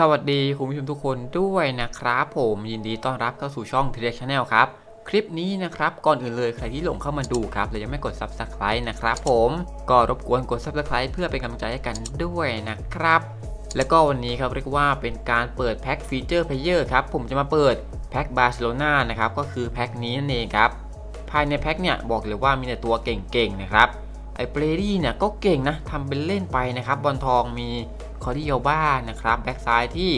สวัสดีคุณผู้ชมทุกคนด้วยนะครับ ผมยินดีต้อนรับเข้าสู่ช่องทีเ e ชแนลครับ คลิปนี้นะครับ ก่อนอื่นเลยใครที่หลงเข้ามาดูครับและยังไม่กด Subscribe นะครับผมก็รบกวนกด Subscribe เพื่อเป็นกำลังใจให้กันด้วยนะครับ แล้วก็วันนี้ครับเรียกว่าเป็นการเปิดแพ็คฟีเจอร์เพลเยอร์ครับ ผมจะมาเปิดแพ็คบาร์เซโลนานะครับก็คือแพ็คนี้นั่นเองครับภายในแพ็คเนี่ยบอกเลยว่ามีแต่ตัวเก่งๆนะครับไอ้เบรดี้เนี่ยก็เก่งนะทำเป็นเล่นไปนะครับบอลทองมี คอริโอบ้านะครับแบ็กซ้ายที่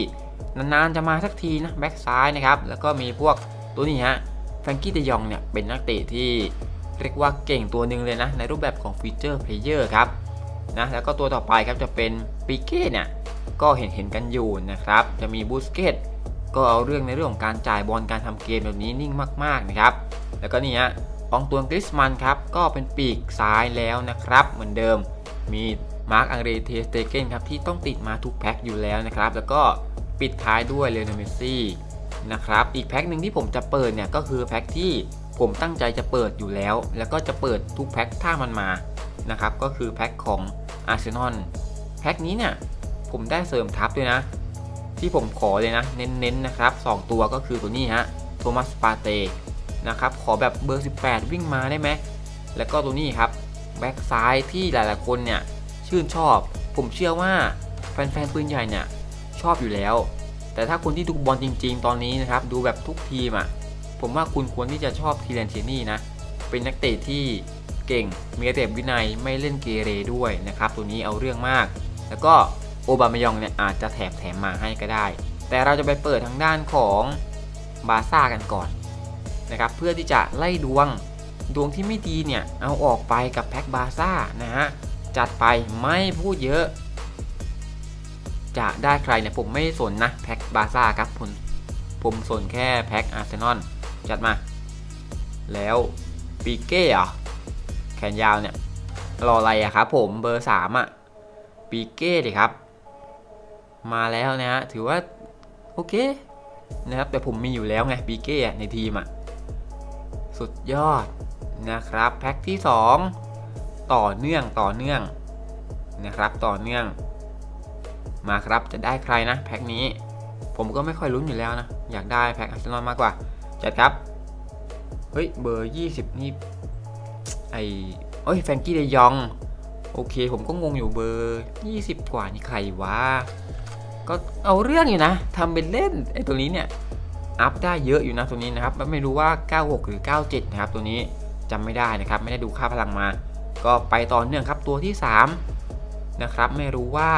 นานๆจะมาสักทีนะแบ็กซ้ายนะครับแล้วก็มีพวกตัวนี้ฮะแฟรงกี้เดยองเนี่ยเป็นนักเตะที่เรียกว่าเก่งตัวหนึ่งเลยนะในรูปแบบของฟีเจอร์เพลเยอร์ครับนะแล้วก็ตัวต่อไปครับจะเป็นปิเก้เนี่ยก็เห็นเห็นๆกันอยู่นะครับจะมีบูสเกตก็เอาเรื่องในเรื่องของการจ่ายบอลการทำเกมแบบนี้นิ่งมากๆนะครับแล้วก็นี่ฮะอองตวนกริสมันครับก็เป็นปีกซ้ายแล้วนะครับเหมือนเดิม มีมาร์กอังเรเทสเตเกนครับที่ต้องติดมาทุกแพ็คอยู่แล้วนะครับ แล้วก็ปิดท้ายด้วยเลโอนเมสซี่นะครับ อีกแพ็คหนึ่งที่ผมจะเปิดเนี่ยก็คือแพ็คที่ผมตั้งใจจะเปิดอยู่แล้ว แล้วก็จะเปิดทุกแพ็คถ้ามันมานะครับ ก็คือแพ็คของอาร์เซนอลแพ็คนี้เนี่ยผมได้เสริมทัพด้วยนะ ที่ผมขอเลยนะ เน้นๆนะครับสองตัวก็คือตัวนี้ฮะโทมัสปาเตนะครับ ขอแบบเบอร์ 18 วิ่งมาได้ไหมแล้วก็ตัวนี้ครับ แบ็กซ้ายที่หลายๆคนเนี่ยชื่นชอบ ผมเชื่อว่าแฟนๆปืนใหญ่เนี่ยชอบอยู่แล้ว แต่ถ้าคนที่ดูบอลจริง ๆ ตอนนี้นะครับดูแบบทุกทีมอะ่ะผมว่าคุณควรที่จะชอบทีแลนเชนี่นะเป็นนักเตะที่เก่งมีระเบียบวินัยไม่เล่นเกเรด้วยนะครับตัวนี้เอาเรื่องมาก แล้วก็โอบามายองเนี่ยอาจจะแถมแถมมาให้ก็ได้ แต่เราจะไปเปิดทางด้านของบาซ่ากันก่อนนะครับเพื่อที่จะไล่ดวง ดวงที่ไม่ดีเนี่ย เอาออกไปกับแพ็คบาซ่านะฮะ จัดไปไม่พูดเยอะ จะได้ใครเนี่ยผมไม่สนนะ แพ็คบาซ่าครับผมผมสนแค่แพ็คอาร์เซนอลจัดมา แล้วปีเก้เหรอแขนยาวเนี่ย รออะไรอะครับผมเบอร์3อะปีเก้ดิครับ มาแล้วนะฮะ ถือว่า โอเคนะครับแต่ผมมีอยู่แล้วไงปีเก้ในทีมอะสุดยอด นะครับแพ็คที่ 2 ต่อเนื่องต่อเนื่องนะครับต่อเนื่อง มาครับจะได้ใครนะแพ็คนี้ ผมก็ไม่ค่อยลุ้นอยู่แล้วนะ อยากได้แพ็คอาร์เซนอลมากกว่า จัดครับ เฮ้ยเบอร์ 20 นี่ไอเอ้ยแฟรงกี้เดยอง โอเค ผมก็งงอยู่เบอร์ 20 กว่านี่ใครวะก็เอาเรื่องอยู่นะทำเป็นเล่นไอตัวนี้เนี่ยอัพได้เยอะอยู่นะตัวนี้นะครับไม่รู้ว่า 96 หรือ 97 นะครับตัวนี้ จำไม่ได้นะครับ ไม่ได้ดูค่าพลังมา ก็ไปต่อเนื่องครับตัวที่ 3 นะครับ ไม่รู้ว่า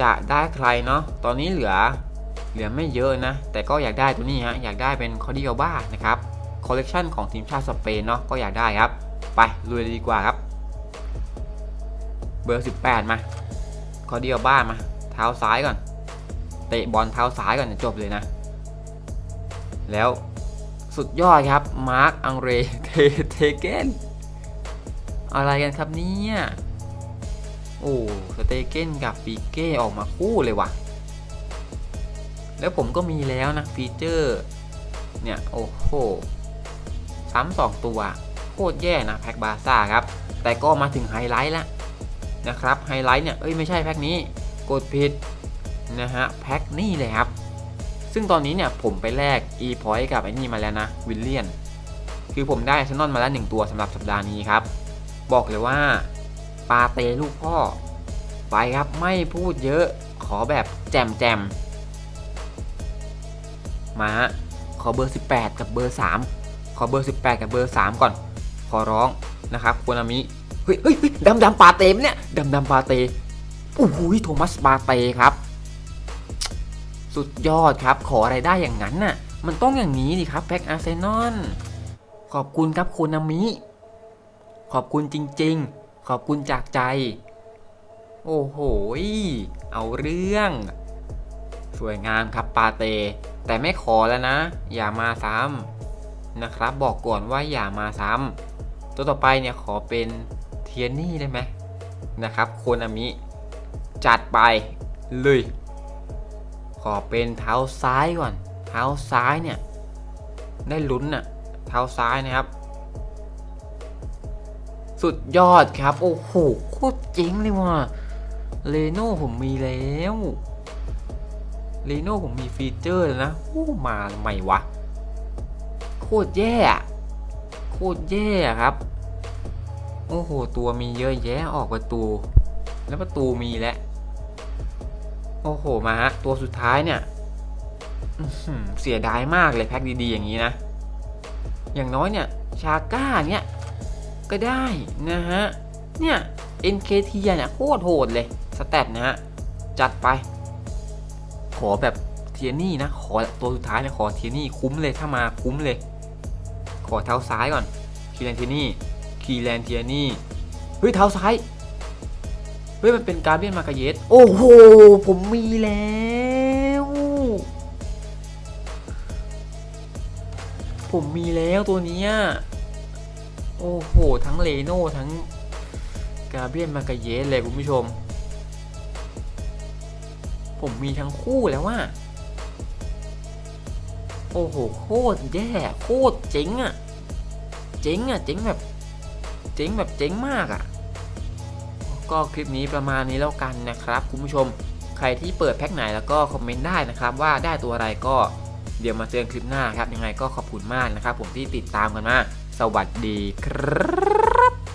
จะได้ใครเนาะตอนนี้เหลือเหลือไม่เยอะนะ แต่ก็อยากได้ตัวนี้ฮะอยากได้เป็นคอร์ดิโอบ้านะครับคอลเลกชันของทีมชาติสเปนเนาะก็อยากได้ครับ ไปลุยดีกว่าครับ เบอร์ 18 มาคอร์ดิโอบ้ามาเท้าซ้ายก่อนเตะบอลเท้าซ้ายก่อนจะจบเลยนะ แล้ว สุดยอดครับ มาร์กอังเรเทเทเกนอะไรกันครับเนี่ย โอ้สเตเกนกับปีเก้ออกมาคู่เลยว่ะ แล้วผมก็มีแล้วนะฟีเจอร์ เนี่ย โอ้โหซ้ำสองตัว โคตรแย่นะ แพ็คบาซ่าครับ แต่ก็มาถึงไฮไลท์ล้วนะครับ ไฮไลท์เนี่ย เอ้ย ไม่ใช่แพ็คนี้ กดผิดนะฮะ แพ็คนี่เลยครับ ซึ่งตอนนี้เนี่ยผมไปแลก e point กับไอ้นี่มาแล้วนะวิลเลียน คือผมได้อาร์เซนอลมาแล้วหนึ่งตัวสำหรับสัปดาห์นี้ครับ บอกเลยว่าปาเตลูกพ่อ ไปครับไม่พูดเยอะขอแบบแจมแจมมาขอเบอร์ 18 กับเบอร์ 3 ขอเบอร์ 18 กับเบอร์ 3 ก่อน ขอร้องนะครับคุณอามิเฮ้ยเฮ้ยเฮ้ยดำดำปาเตมเนี่ยดำดำปาเตโอ้โหโทมัสปาเตครับ สุดยอดครับ ขออะไรได้อย่างนั้นน่ะ มันต้องอย่างนี้ดิครับแพ็กอาร์เซนอลขอบคุณครับคุณนามิ ขอบคุณจริง ๆ ขอบคุณจากใจ โอ้โห เอาเรื่อง สวยงามครับปาเต แต่ไม่ขอแล้วนะ อย่ามาซ้ำนะครับ บอกก่อนว่าอย่ามาซ้ำตัวต่อไปเนี่ยขอเป็นเทียนี่ได้ไหมนะครับ โคนามิ จัดไปเลย ขอเป็นเท้าซ้ายก่อน เท้าซ้ายเนี่ยได้ลุ้นน่ะ เท้าซ้ายนะครับ สุดยอดครับ โอ้โหโคตรเจ๋งเลยว่ะเลโน่ผมมีแล้วเรโน่ผมมีฟีเจอร์แล้วนะโอ้มาทำไมวะ โคตรแย่ โคตรแย่ครับ โอ้โห ตัวมีเยอะแยะออกประตู แล้วประตูมีแล้ว โอ้โหมาฮะตัวสุดท้ายเนี่ยเสียดายมากเลยแพ็คดีๆอย่างนี้นะ อย่างน้อยเนี่ย ชาก้าเนี่ย ก็ได้นะฮะ เนี่ย NKT เนี่ยโคตรโหดเลย สแตทนะฮะ จัดไป ขอแบบเทียนี่นะ ขอตัวสุดท้ายเนี่ยขอเทียนี่คุ้มเลยถ้ามาคุ้มเลย ขอเท้าซ้ายก่อน คีแลนเทียนี่ คีแลนเทียนี่ เฮ้ยเท้าซ้าย เฮ้ย มันเป็นการเบียนมากาเยสโอ้โห ผมมีแล้ว ผมมีแล้วตัวเนี้ยโอ้โห ทั้งเลโน่ทั้งกาเบียนมากาเยสเลยคุณผู้ชม ผมมีทั้งคู่แล้วว่าโอ้โห โคตรแย่โคตรเจ๋งอะเจ๋งอะเจ๋งแบบ เจ๋งแบบเจ๋งมากอะ ก็คลิปนี้ประมาณนี้แล้วกันนะครับ คุณผู้ชมใครที่เปิดแพ็คไหนแล้วก็คอมเมนต์ได้นะครับ ว่าได้ตัวอะไรก็เดี๋ยวมาเจอนคลิปหน้าครับ ยังไงก็ขอบคุณมากนะครับ ผมที่ติดตามกันมา สวัสดีครับ